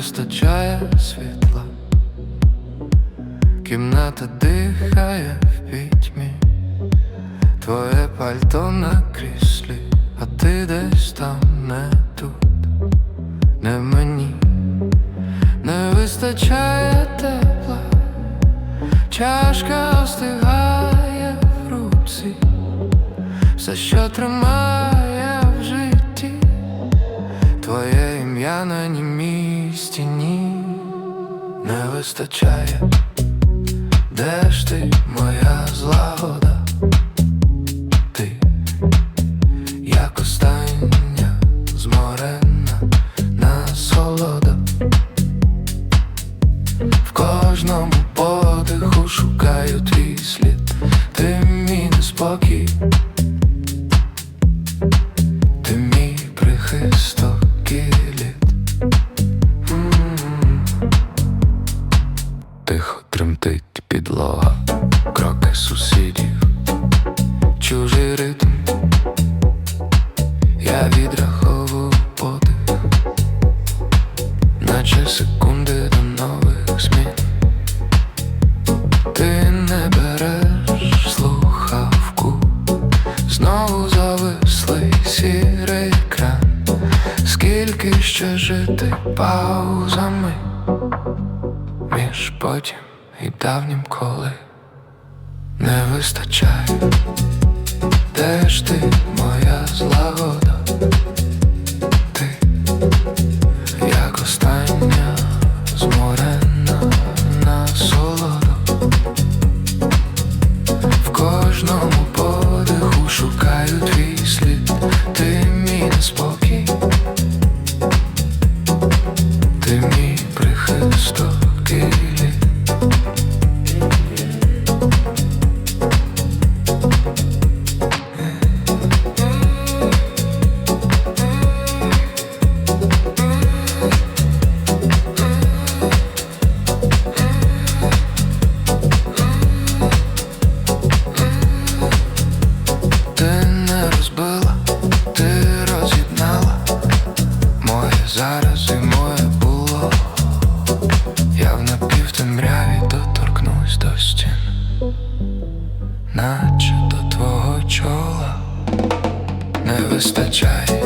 вистачає світла, кімната дихає в пітьмі, твоє пальто на кріслі, а ти десь там не тут, не мені, не вистачає тепла, чашка остигає в руці, все, що тримає в житті. Твоє ім'я на німій стіні не вистачає, де ж ти, моя злагода? Ти, як остання зморена насолода. В кожному подиху шукаю твій слід, ти мій неспокій підлога, кроки сусідів, чужий ритм, я відраховую подих, наче секунди до нових змін. Ти не береш слухавку, знову завислий сірий екран. Скільки ще жити паузами? Між потім і давнім коли не вистачає, де ж ти, наче до твого чола не вистачає.